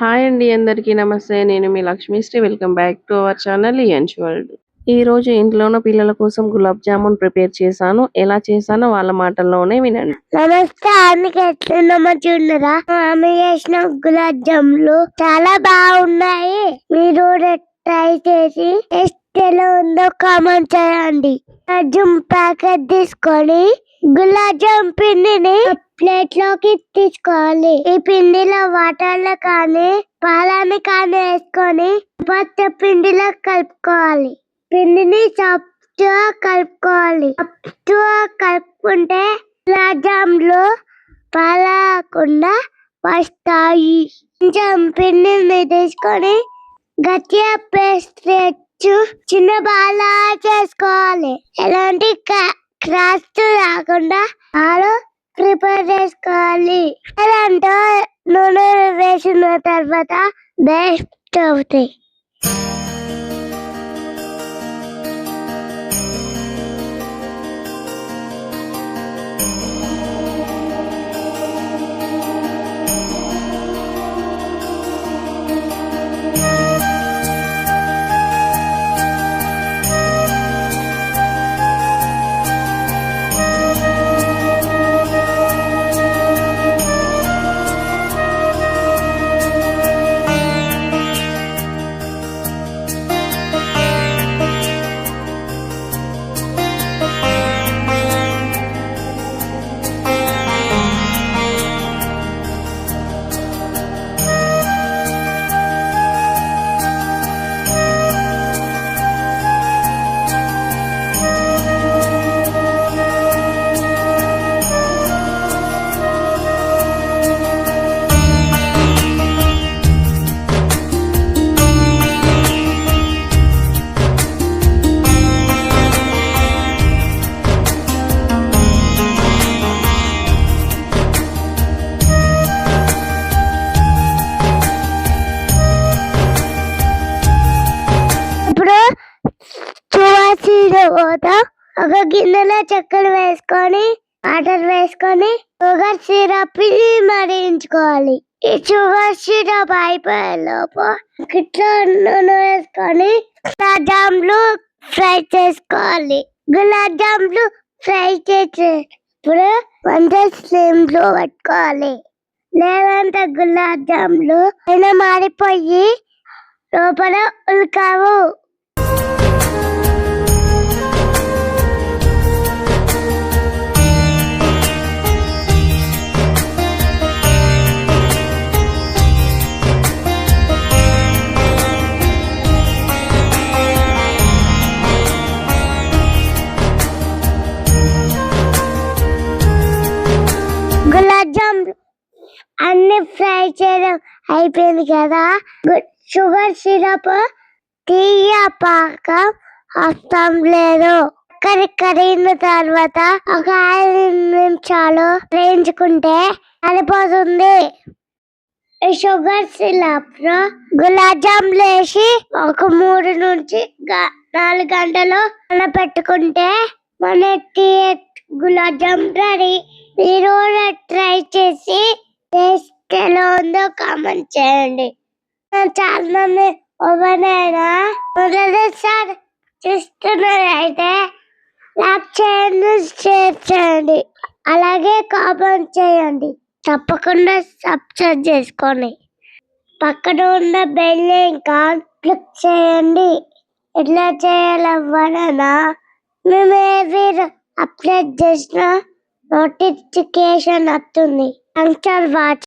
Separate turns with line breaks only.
Hi అండి అందరికీ నమస్తే. నేను మీ Lakshmisri. Welcome back to our channel Ian's world ఈ రోజు ఇంట్లోనూ పిల్లల కోసం గులాబ్ జామున్ ప్రిపేర్ చేశాను. ఎలా చేశానో వాళ్ళ మాటల్లోనే వినండి.
నమస్తే. ఆమెకి ఎట్లున్నామో చూడరా? ఆమె చేసిన గులాబ్ జాములు చాలా బాగున్నాయి. మీరు ట్రై చేసి టేస్ట్ ఎలా ఉందో కామెంట్ చేయండి. గులాబ్ జామ్ ప్యాకెట్ తీసుకొని గులాబ్ జామ్ పిండిని ప్లేట్లోకి తీసుకోవాలి. ఈ పిండిలో వాటర్లో కానీ పాలని కానీ వేసుకొని పచ్చ పిండిలో కలుపుకోవాలి. పిండిని సాఫ్ట్గా కలుపుకోవాలి. సాఫ్ట్గా కలుపుకుంటే గులాబ్ జాములు పాలకుండా వస్తాయి. కొంచెం పిండిని తీసుకొని గట్టిగా పేస్ట్ చిన్న బాల చేసుకోవాలి. ఎలాంటి క్రాస్ రాకుండా ఆలు ప్రిపేర్ చేసుకోవాలి. అంటే నూనె వేసిన తర్వాత బెస్ట్ అవుతాయి. పోతా. ఒక గిన్నెలో చక్కెర వేసుకొని వాటర్ వేసుకొని షుగర్ సిరప్ మరించుకోవాలి ఈ షుగర్ సిరప్ అయిపోయే లోపు కిట్లో నూనె వేసుకొని గులాబ్ జాములు ఫ్రై చేసుకోవాలి. గులాబ్ జాములు ఫ్రై చేసి ఇప్పుడు వంట స్లిమ్లో పెట్టుకోవాలి. లేదంటే గులాబ్ జాములు పైన మారిపోయి లోపల ఉల్కావు. ఫ్రై చేయడం అయిపోయింది కదా? షుగర్ సిరప్ తీయ పాక అవసరం లేదు. కరి కరిగిన తర్వాత ఒక ఐదు నిమిషాలు వేయించుకుంటే సరిపోతుంది. షుగర్ సిరప్లో గులాబ్ జాములు వేసి ఒక మూడు నుంచి నాలుగు గంటలు పెట్టుకుంటే మన గులాబ్ జామ్ రెడీ. మీరు ట్రై చేసి ఎలా ఉందో కామెంట్ చేయండి. చాలా మంది ఎవరైనా మొదటిసారి చూస్తున్నారైతే లైక్ చేయండి షేర్ చేయండి. అలాగే కామెంట్ చేయండి. తప్పకుండా సబ్స్క్రైబ్ చేసుకోండి. పక్కన ఉన్న బెల్ ఇంకా క్లిక్ చేయండి. ఎట్లా చేయాలవ్వనా మేము ఏవి అప్లై చేసిన నోటిఫికేషన్ వస్తుంది. Thanks for